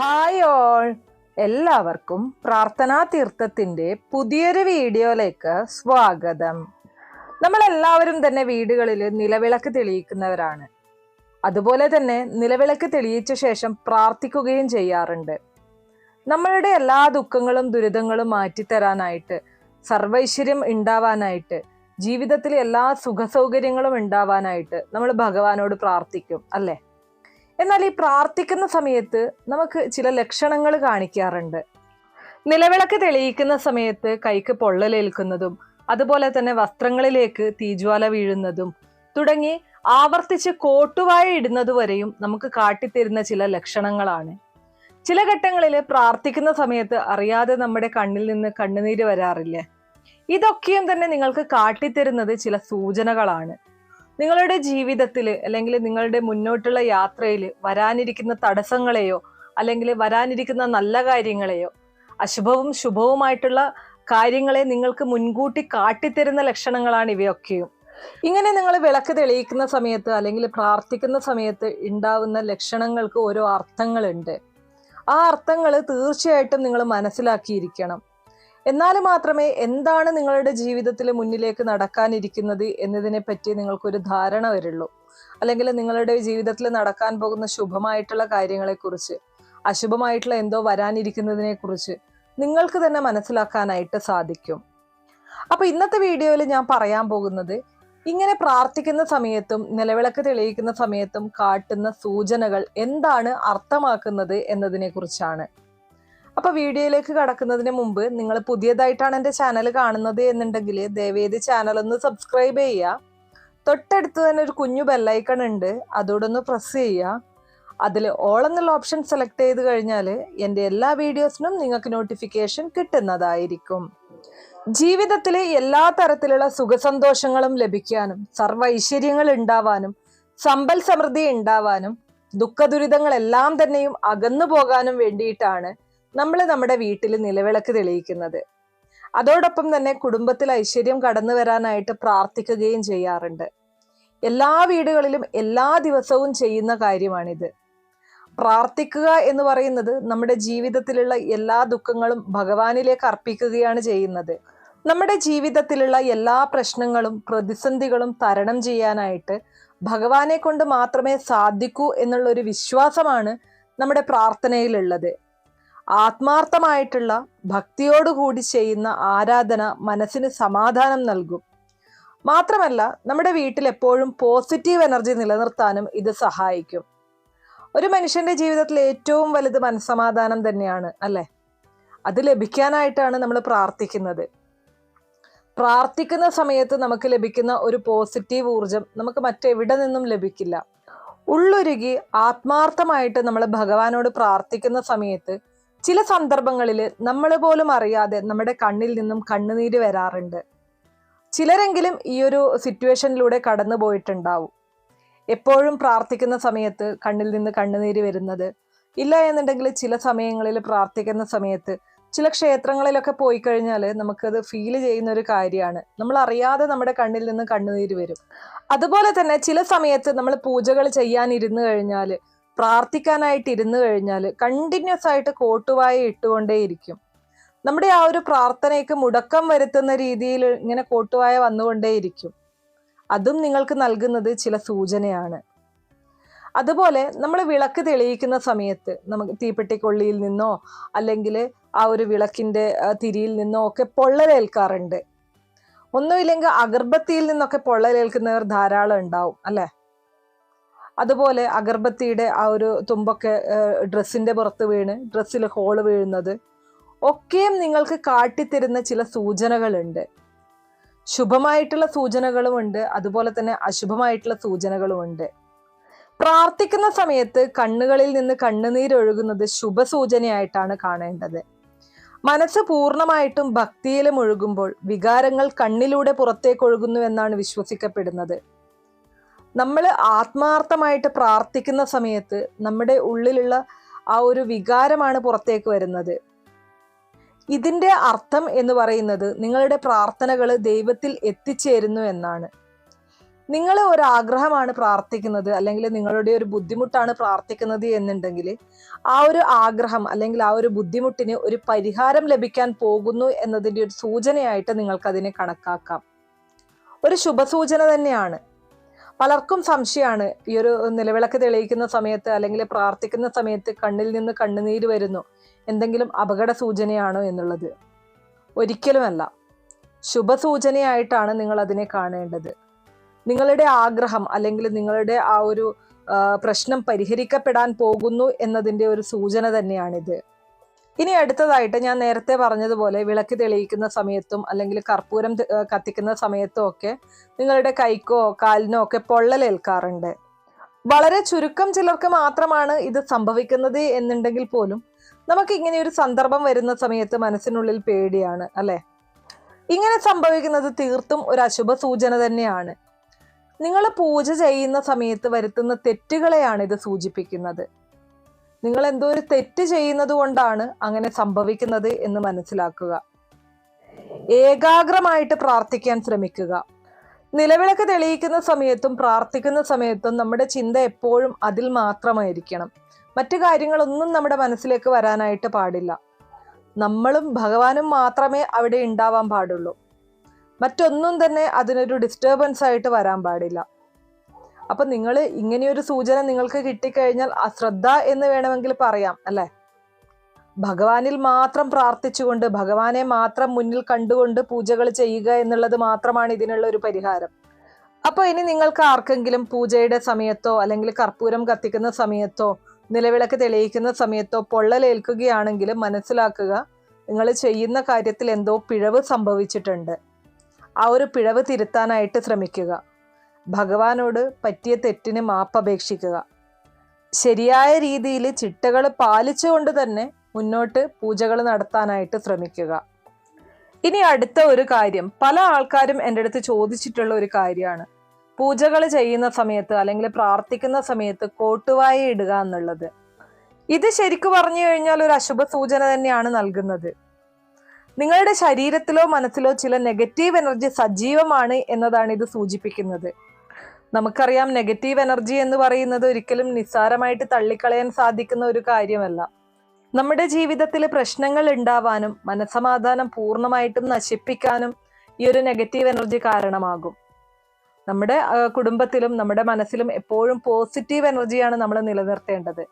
Hi all എല്ലാവർക്കും പ്രാർത്ഥനാ തീർത്ഥത്തിന്റെ പുതിയൊരു വീഡിയോയിലേക്ക് സ്വാഗതം. നമ്മൾ എല്ലാവരും തന്നെ വീടുകളിൽ നിലവിളക്ക് തെളിയിക്കുന്നവരാണ്. അതുപോലെ തന്നെ നിലവിളക്ക് തെളിയിച്ച ശേഷം പ്രാർത്ഥിക്കുകയും ചെയ്യാറുണ്ട്. നമ്മളുടെ എല്ലാ ദുഃഖങ്ങളും ദുരിതങ്ങളും മാറ്റിത്തരാനായിട്ട് സർവൈശ്വര്യം ഉണ്ടാവാനായിട്ട് ജീവിതത്തിലെ എല്ലാ സുഖസൗകര്യങ്ങളും ഉണ്ടാവാനായിട്ട് നമ്മൾ ഭഗവാനോട് പ്രാർത്ഥിക്കും അല്ലേ? എന്നാൽ ഈ പ്രാർത്ഥിക്കുന്ന സമയത്ത് നമുക്ക് ചില ലക്ഷണങ്ങൾ കാണിക്കാറുണ്ട്. നിലവിളക്ക് തെളിയിക്കുന്ന സമയത്ത് കൈക്ക് പൊള്ളലേൽക്കുന്നതും അതുപോലെ തന്നെ വസ്ത്രങ്ങളിലേക്ക് തീജ്വാല വീഴുന്നതും തുടങ്ങി ആവർത്തിച്ച് കോട്ടുവായ ഇടുന്നതുവരെയും നമുക്ക് കാട്ടിത്തരുന്ന ചില ലക്ഷണങ്ങളാണ്. ചില ഘട്ടങ്ങളിൽ പ്രാർത്ഥിക്കുന്ന സമയത്ത് അറിയാതെ നമ്മുടെ കണ്ണിൽ നിന്ന് കണ്ണുനീര് വരാറില്ലേ? ഇതൊക്കെയും തന്നെ നിങ്ങൾക്ക് കാട്ടിത്തരുന്നത് ചില സൂചനകളാണ്. നിങ്ങളുടെ ജീവിതത്തിൽ അല്ലെങ്കിൽ നിങ്ങളുടെ മുന്നോട്ടുള്ള യാത്രയിൽ വരാനിരിക്കുന്ന തടസ്സങ്ങളെയോ അല്ലെങ്കിൽ വരാനിരിക്കുന്ന നല്ല കാര്യങ്ങളെയോ അശുഭവും ശുഭവുമായിട്ടുള്ള കാര്യങ്ങളെ നിങ്ങൾക്ക് മുൻകൂട്ടി കാട്ടിത്തരുന്ന ലക്ഷണങ്ങളാണ് ഇവയൊക്കെയും. ഇങ്ങനെ നിങ്ങൾ വിളക്ക് തെളിയിക്കുന്ന സമയത്ത് അല്ലെങ്കിൽ പ്രാർത്ഥിക്കുന്ന സമയത്ത് ഉണ്ടാവുന്ന ലക്ഷണങ്ങൾക്ക് ഓരോ അർത്ഥങ്ങളുണ്ട്. ആ അർത്ഥങ്ങൾ തീർച്ചയായിട്ടും നിങ്ങൾ മനസ്സിലാക്കിയിരിക്കണം. എന്നാൽ മാത്രമേ എന്താണ് നിങ്ങളുടെ ജീവിതത്തിൽ മുന്നിലേക്ക് നടക്കാനിരിക്കുന്നത് എന്നതിനെ പറ്റി നിങ്ങൾക്കൊരു ധാരണ വരുള്ളൂ. അല്ലെങ്കിൽ നിങ്ങളുടെ ജീവിതത്തിൽ നടക്കാൻ പോകുന്ന ശുഭമായിട്ടുള്ള കാര്യങ്ങളെക്കുറിച്ച് അശുഭമായിട്ടുള്ള എന്തോ വരാനിരിക്കുന്നതിനെക്കുറിച്ച് നിങ്ങൾക്ക് തന്നെ മനസ്സിലാക്കാനായിട്ട് സാധിക്കും. അപ്പൊ ഇന്നത്തെ വീഡിയോയിൽ ഞാൻ പറയാൻ പോകുന്നത് ഇങ്ങനെ പ്രാർത്ഥിക്കുന്ന സമയത്തും നിലവിളക്ക് തെളിയിക്കുന്ന സമയത്തും കാട്ടുന്ന സൂചനകൾ എന്താണ് അർത്ഥമാക്കുന്നത് എന്നതിനെ അപ്പൊ വീഡിയോയിലേക്ക് കടക്കുന്നതിന് മുമ്പ് നിങ്ങൾ പുതിയതായിട്ടാണ് എന്റെ ചാനൽ കാണുന്നത് എന്നുണ്ടെങ്കിൽ ദയവേത് ചാനൽ ഒന്ന് സബ്സ്ക്രൈബ് ചെയ്യുക. തൊട്ടടുത്ത് തന്നെ ഒരു കുഞ്ഞു ബെല്ലൈക്കൺ ഉണ്ട്. അതോടൊന്ന് പ്രസ് ചെയ്യുക. അതിൽ ഓൾ എന്നുള്ള ഓപ്ഷൻ സെലക്ട് ചെയ്ത് കഴിഞ്ഞാൽ എന്റെ എല്ലാ വീഡിയോസിനും നിങ്ങൾക്ക് നോട്ടിഫിക്കേഷൻ കിട്ടുന്നതായിരിക്കും. ജീവിതത്തിലെ എല്ലാ തരത്തിലുള്ള സുഖസന്തോഷങ്ങളും ലഭിക്കാനും സർവ ഐശ്വര്യങ്ങൾ ഉണ്ടാവാനും സമ്പൽ സമൃദ്ധി ഉണ്ടാവാനും ദുഃഖദുരിതങ്ങളെല്ലാം തന്നെയും അകന്നു പോകാനും വേണ്ടിയിട്ടാണ് നമ്മൾ നമ്മുടെ വീട്ടിൽ നിലവിളക്ക് തെളിയിക്കുന്നത്. അതോടൊപ്പം തന്നെ കുടുംബത്തിൽ ഐശ്വര്യം കടന്നു വരാനായിട്ട് പ്രാർത്ഥിക്കുകയും ചെയ്യാറുണ്ട്. എല്ലാ വീടുകളിലും എല്ലാ ദിവസവും ചെയ്യുന്ന കാര്യമാണിത്. പ്രാർത്ഥിക്കുക എന്ന് പറയുന്നത് നമ്മുടെ ജീവിതത്തിലുള്ള എല്ലാ ദുഃഖങ്ങളും ഭഗവാനിലേക്ക് അർപ്പിക്കുകയാണ് ചെയ്യുന്നത്. നമ്മുടെ ജീവിതത്തിലുള്ള എല്ലാ പ്രശ്നങ്ങളും പ്രതിസന്ധികളും തരണം ചെയ്യാനായിട്ട് ഭഗവാനെ കൊണ്ട് മാത്രമേ സാധിക്കൂ എന്നുള്ള ഒരു വിശ്വാസമാണ് നമ്മുടെ പ്രാർത്ഥനയിലുള്ളത്. ആത്മാർത്ഥമായിട്ടുള്ള ഭക്തിയോടുകൂടി ചെയ്യുന്ന ആരാധന മനസ്സിന് സമാധാനം നൽകും. മാത്രമല്ല നമ്മുടെ വീട്ടിൽ എപ്പോഴും പോസിറ്റീവ് എനർജി നിലനിർത്താനും ഇത് സഹായിക്കും. ഒരു മനുഷ്യന്റെ ജീവിതത്തിൽ ഏറ്റവും വലുത് മനസ്സമാധാനം തന്നെയാണ് അല്ലെ? അത് ലഭിക്കാനായിട്ടാണ് നമ്മൾ പ്രാർത്ഥിക്കുന്നത്. പ്രാർത്ഥിക്കുന്ന സമയത്ത് നമുക്ക് ലഭിക്കുന്ന ഒരു പോസിറ്റീവ് ഊർജം നമുക്ക് മറ്റെവിടെ നിന്നും ലഭിക്കില്ല. ഉള്ളൊരുകി ആത്മാർത്ഥമായിട്ട് നമ്മൾ ഭഗവാനോട് പ്രാർത്ഥിക്കുന്ന സമയത്ത് ചില സന്ദർഭങ്ങളിൽ നമ്മൾ പോലും അറിയാതെ നമ്മുടെ കണ്ണിൽ നിന്നും കണ്ണുനീര് വരാറുണ്ട്. ചിലരെങ്കിലും ഈ ഒരു സിറ്റുവേഷനിലൂടെ കടന്നു പോയിട്ടുണ്ടാവും. എപ്പോഴും പ്രാർത്ഥിക്കുന്ന സമയത്ത് കണ്ണിൽ നിന്ന് കണ്ണുനീര് വരുന്നത് ഇല്ല എന്നുണ്ടെങ്കിൽ ചില സമയങ്ങളിൽ പ്രാർത്ഥിക്കുന്ന സമയത്ത് ചില ക്ഷേത്രങ്ങളിലൊക്കെ പോയി കഴിഞ്ഞാൽ നമുക്കത് ഫീൽ ചെയ്യുന്ന ഒരു കാര്യമാണ്. നമ്മൾ അറിയാതെ നമ്മുടെ കണ്ണിൽ നിന്ന് കണ്ണുനീര് വരും. അതുപോലെ തന്നെ ചില സമയത്ത് നമ്മൾ പൂജകൾ ചെയ്യാനിരുന്നു കഴിഞ്ഞാൽ പ്രാർത്ഥിക്കാനായിട്ട് ഇരുന്നു കഴിഞ്ഞാൽ കണ്ടിന്യൂസ് ആയിട്ട് കോട്ടുവായ ഇട്ടുകൊണ്ടേയിരിക്കും. നമ്മുടെ ആ ഒരു പ്രാർത്ഥനയ്ക്ക് മുടക്കം വരുത്തുന്ന രീതിയിൽ ഇങ്ങനെ കോട്ടുവായ വന്നുകൊണ്ടേയിരിക്കും. അതും നിങ്ങൾക്ക് നൽകുന്നത് ചില സൂചനയാണ്. അതുപോലെ നമ്മൾ വിളക്ക് തെളിയിക്കുന്ന സമയത്ത് നമുക്ക് തീപ്പെട്ടിക്കൊള്ളിയിൽ നിന്നോ അല്ലെങ്കിൽ ആ ഒരു വിളക്കിന്റെ തിരിയിൽ നിന്നോ ഒക്കെ പൊള്ളലേൽക്കാറുണ്ട്. ഒന്നുമില്ലെങ്കിൽ അഗർബത്തിയിൽ നിന്നൊക്കെ പൊള്ളലേൽക്കുന്നവർ ധാരാളം ഉണ്ടാവും അല്ലെ? അതുപോലെ അഗർബത്തിയുടെ ആ ഒരു തുമ്പൊക്കെ ഡ്രസ്സിന്റെ പുറത്ത് വീണ് ഡ്രസ്സിൽ ഹോൾ വീഴുന്നത്. ഒക്കെയും നിങ്ങൾക്ക് കാട്ടിത്തരുന്ന ചില സൂചനകളുണ്ട്. ശുഭമായിട്ടുള്ള സൂചനകളുമുണ്ട് അതുപോലെ തന്നെ അശുഭമായിട്ടുള്ള സൂചനകളുമുണ്ട്. പ്രാർത്ഥിക്കുന്ന സമയത്ത് കണ്ണുകളിൽ നിന്ന് കണ്ണുനീരൊഴുകുന്നത് ശുഭസൂചനയായിട്ടാണ് കാണേണ്ടത്. മനസ്സ് പൂർണമായിട്ടും ഭക്തിയിലും ഒഴുകുമ്പോൾ വികാരങ്ങൾ കണ്ണിലൂടെ പുറത്തേക്കൊഴുകുന്നു എന്നാണ് വിശ്വസിക്കപ്പെടുന്നത്. നമ്മൾ ആത്മാർത്ഥമായിട്ട് പ്രാർത്ഥിക്കുന്ന സമയത്ത് നമ്മുടെ ഉള്ളിലുള്ള ആ ഒരു വികാരമാണ് പുറത്തേക്ക് വരുന്നത്. ഇതിന്റെ അർത്ഥം എന്ന് പറയുന്നത് നിങ്ങളുടെ പ്രാർത്ഥനകൾ ദൈവത്തിൽ എത്തിച്ചേരുന്നു എന്നാണ്. നിങ്ങൾ ഒരു ആഗ്രഹമാണ് പ്രാർത്ഥിക്കുന്നത് അല്ലെങ്കിൽ നിങ്ങളുടെ ഒരു ബുദ്ധിമുട്ടാണ് പ്രാർത്ഥിക്കുന്നത് എന്നുണ്ടെങ്കിൽ ആ ഒരു ആഗ്രഹം അല്ലെങ്കിൽ ആ ഒരു ബുദ്ധിമുട്ടിന് ഒരു പരിഹാരം ലഭിക്കാൻ പോകുന്നു എന്നതിന്റെ ഒരു സൂചനയായിട്ട് നിങ്ങൾക്കതിനെ കണക്കാക്കാം. ഒരു ശുഭസൂചന തന്നെയാണ്. പലർക്കും സംശയമാണ്. ഈ ഒരു നിലവിളക്ക് തെളിയിക്കുന്ന സമയത്ത് അല്ലെങ്കിൽ പ്രാർത്ഥിക്കുന്ന സമയത്ത് കണ്ണിൽ നിന്ന് കണ്ണുനീര് വരുന്നു. എന്തെങ്കിലും അപകട സൂചനയാണോ എന്നുള്ളത്. ഒരിക്കലുമല്ല. ശുഭസൂചനയായിട്ടാണ് നിങ്ങൾ അതിനെ കാണേണ്ടത്. നിങ്ങളുടെ ആഗ്രഹം അല്ലെങ്കിൽ നിങ്ങളുടെ ആ ഒരു പ്രശ്നം പരിഹരിക്കപ്പെടാൻ പോകുന്നു എന്നതിന്റെ ഒരു സൂചന തന്നെയാണിത്. ഇനി അടുത്തതായിട്ട് ഞാൻ നേരത്തെ പറഞ്ഞതുപോലെ വിളക്ക് തെളിയിക്കുന്ന സമയത്തും അല്ലെങ്കിൽ കർപ്പൂരം കത്തിക്കുന്ന സമയത്തും ഒക്കെ നിങ്ങളുടെ കൈക്കോ കാലിനോ ഒക്കെ പൊള്ളലേൽക്കാറുണ്ട് വളരെ ചുരുക്കം ചിലർക്ക് മാത്രമാണ് ഇത് സംഭവിക്കുന്നത് എന്നുണ്ടെങ്കിൽ പോലും നമുക്ക് ഇങ്ങനെ ഒരു സന്ദർഭം വരുന്ന സമയത്ത് മനസ്സിനുള്ളിൽ പേടിയാണ് അല്ലെ? ഇങ്ങനെ സംഭവിക്കുന്നത് തീർത്തും ഒരു അശുഭ സൂചന തന്നെയാണ്. നിങ്ങൾ പൂജ ചെയ്യുന്ന സമയത്ത് വരുത്തുന്ന തെറ്റുകളെയാണ് ഇത് സൂചിപ്പിക്കുന്നത്. നിങ്ങൾ എന്തോ ഒരു തെറ്റ് ചെയ്യുന്നത് കൊണ്ടാണ് അങ്ങനെ സംഭവിക്കുന്നത് എന്ന് മനസ്സിലാക്കുക. ഏകാഗ്രമായിട്ട് പ്രാർത്ഥിക്കാൻ ശ്രമിക്കുക. നിലവിളക്ക് തെളിയിക്കുന്ന സമയത്തും പ്രാർത്ഥിക്കുന്ന സമയത്തും നമ്മുടെ ചിന്ത എപ്പോഴും അതിൽ മാത്രമായിരിക്കണം. മറ്റു കാര്യങ്ങളൊന്നും നമ്മുടെ മനസ്സിലേക്ക് വരാനായിട്ട് പാടില്ല. നമ്മളും ഭഗവാനും മാത്രമേ അവിടെ ഉണ്ടാവാൻ പാടുള്ളൂ. മറ്റൊന്നും തന്നെ അതിനൊരു ഡിസ്റ്റർബൻസ് ആയിട്ട് വരാൻ പാടില്ല. അപ്പൊ നിങ്ങൾ ഇങ്ങനെയൊരു സൂചന നിങ്ങൾക്ക് കിട്ടിക്കഴിഞ്ഞാൽ അശ്രദ്ധ എന്ന് വേണമെങ്കിൽ പറയാം അല്ലെ? ഭഗവാനിൽ മാത്രം പ്രാർത്ഥിച്ചുകൊണ്ട് ഭഗവാനെ മാത്രം മുന്നിൽ കണ്ടുകൊണ്ട് പൂജകൾ ചെയ്യുക എന്നുള്ളത് മാത്രമാണ് ഇതിനുള്ള ഒരു പരിഹാരം. അപ്പോൾ ഇനി നിങ്ങൾക്ക് ആർക്കെങ്കിലും പൂജയുടെ സമയത്തോ അല്ലെങ്കിൽ കർപ്പൂരം കത്തിക്കുന്ന സമയത്തോ നിലവിളക്ക് തെളിയിക്കുന്ന സമയത്തോ പൊള്ളലേൽക്കുകയാണെങ്കിലും മനസ്സിലാക്കുക നിങ്ങൾ ചെയ്യുന്ന കാര്യത്തിൽ എന്തോ പിഴവ് സംഭവിച്ചിട്ടുണ്ട്. ആ ഒരു പിഴവ് തിരുത്താനായിട്ട് ശ്രമിക്കുക. ഭഗവാനോട് പറ്റിയ തെറ്റിന് മാപ്പപേക്ഷിക്കുക ശരിയായ രീതിയിൽ ചിട്ടകൾ പാലിച്ചുകൊണ്ട് തന്നെ മുന്നോട്ട് പൂജകൾ നടത്താനായിട്ട് ശ്രമിക്കുക. ഇനി അടുത്ത ഒരു കാര്യം പല ആൾക്കാരും എന്റെ അടുത്ത് ചോദിച്ചിട്ടുള്ള ഒരു കാര്യമാണ്. പൂജകൾ ചെയ്യുന്ന സമയത്ത് അല്ലെങ്കിൽ പ്രാർത്ഥിക്കുന്ന സമയത്ത് കോട്ടുവായ ഇടുക എന്നുള്ളത്. ഇത് ശരിക്കു പറഞ്ഞു കഴിഞ്ഞാൽ ഒരു അശുഭ സൂചന തന്നെയാണ് നൽകുന്നത്. നിങ്ങളുടെ ശരീരത്തിലോ മനസ്സിലോ ചില നെഗറ്റീവ് എനർജി സജീവമാണ് എന്നതാണ് ഇത് സൂചിപ്പിക്കുന്നത്. നമുക്കറിയാം നെഗറ്റീവ് എനർജി എന്ന് പറയുന്നത് ഒരിക്കലും നിസ്സാരമായിട്ട് തള്ളിക്കളയാൻ സാധിക്കുന്ന ഒരു കാര്യമല്ല. നമ്മുടെ ജീവിതത്തിൽ പ്രശ്നങ്ങൾ ഉണ്ടാവാനും മനസമാധാനം പൂർണമായിട്ടും നശിപ്പിക്കാനും ഈ ഒരു നെഗറ്റീവ് എനർജി കാരണമാകും. നമ്മുടെ കുടുംബത്തിലും നമ്മുടെ മനസ്സിലും എപ്പോഴും പോസിറ്റീവ് എനർജിയാണ് നമ്മൾ നിലനിർത്തേണ്ടത്.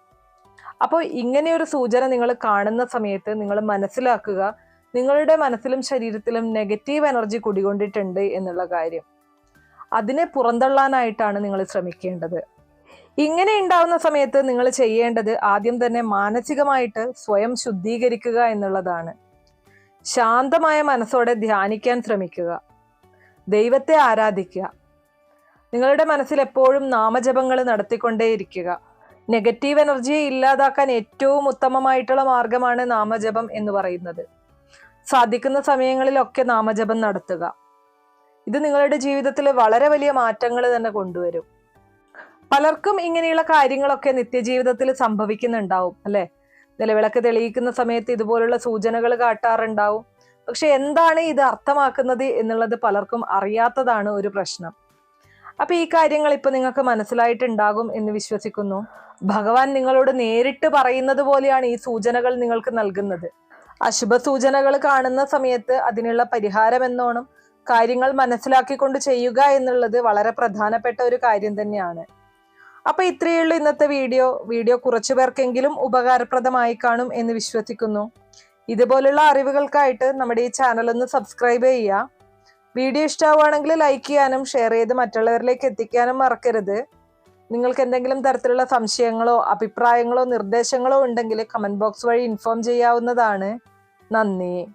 അപ്പോൾ ഇങ്ങനെയൊരു സൂചന നിങ്ങൾ കാണുന്ന സമയത്ത് നിങ്ങൾ മനസ്സിലാക്കുക നിങ്ങളുടെ മനസ്സിലും ശരീരത്തിലും നെഗറ്റീവ് എനർജി കുടികൊണ്ടിട്ടുണ്ട് എന്നുള്ള കാര്യം. അതിനെ പുറന്തള്ളാനായിട്ടാണ് നിങ്ങൾ ശ്രമിക്കേണ്ടത്. ഇങ്ങനെ ഉണ്ടാവുന്ന സമയത്ത് നിങ്ങൾ ചെയ്യേണ്ടത് ആദ്യം തന്നെ മാനസികമായിട്ട് സ്വയം ശുദ്ധീകരിക്കുക എന്നുള്ളതാണ്. ശാന്തമായ മനസ്സോടെ ധ്യാനിക്കാൻ ശ്രമിക്കുക. ദൈവത്തെ ആരാധിക്കുക. നിങ്ങളുടെ മനസ്സിൽ എപ്പോഴും നാമജപങ്ങൾ നടത്തിക്കൊണ്ടേയിരിക്കുക. നെഗറ്റീവ് എനർജിയെ ഇല്ലാതാക്കാൻ ഏറ്റവും ഉത്തമമായിട്ടുള്ള മാർഗമാണ് നാമജപം എന്ന് പറയുന്നത്. സാധിക്കുന്ന സമയങ്ങളിലൊക്കെ നാമജപം നടത്തുക. ഇത് നിങ്ങളുടെ ജീവിതത്തിൽ വളരെ വലിയ മാറ്റങ്ങൾ തന്നെ കൊണ്ടുവരും. പലർക്കും ഇങ്ങനെയുള്ള കാര്യങ്ങളൊക്കെ നിത്യജീവിതത്തിൽ സംഭവിക്കുന്നുണ്ടാവും അല്ലെ? നിലവിളക്ക് തെളിയിക്കുന്ന സമയത്ത് ഇതുപോലുള്ള സൂചനകൾ കാട്ടാറുണ്ടാവും. പക്ഷെ എന്താണ് ഇത് അർത്ഥമാക്കുന്നത് എന്നുള്ളത് പലർക്കും അറിയാത്തതാണ് ഒരു പ്രശ്നം. അപ്പൊ ഈ കാര്യങ്ങൾ ഇപ്പൊ നിങ്ങൾക്ക് മനസ്സിലായിട്ടുണ്ടാകും എന്ന് വിശ്വസിക്കുന്നു. ഭഗവാൻ നിങ്ങളോട് നേരിട്ട് പറയുന്നത് പോലെയാണ് ഈ സൂചനകൾ നിങ്ങൾക്ക് നൽകുന്നത്. അശുഭ സൂചനകൾ കാണുന്ന സമയത്ത് അതിനുള്ള പരിഹാരം എന്നോണം കാര്യങ്ങൾ മനസ്സിലാക്കിക്കൊണ്ട് ചെയ്യുക എന്നുള്ളത് വളരെ പ്രധാനപ്പെട്ട ഒരു കാര്യം തന്നെയാണ്. അപ്പൊ ഇത്രയുള്ള ഇന്നത്തെ വീഡിയോ. വീഡിയോ കുറച്ചു പേർക്കെങ്കിലും ഉപകാരപ്രദമായി കാണും എന്ന് വിശ്വസിക്കുന്നു. ഇതുപോലുള്ള അറിവുകൾക്കായിട്ട് നമ്മുടെ ഈ ചാനൽ ഒന്ന് സബ്സ്ക്രൈബ് ചെയ്യുക. വീഡിയോ ഇഷ്ടമാവുകയാണെങ്കിൽ ലൈക്ക് ചെയ്യാനും ഷെയർ ചെയ്ത് മറ്റുള്ളവരിലേക്ക് എത്തിക്കാനും മറക്കരുത്. നിങ്ങൾക്ക് എന്തെങ്കിലും തരത്തിലുള്ള സംശയങ്ങളോ അഭിപ്രായങ്ങളോ നിർദ്ദേശങ്ങളോ ഉണ്ടെങ്കിൽ കമന്റ് ബോക്സ് വഴി ഇൻഫോം ചെയ്യാവുന്നതാണ്. നന്ദി.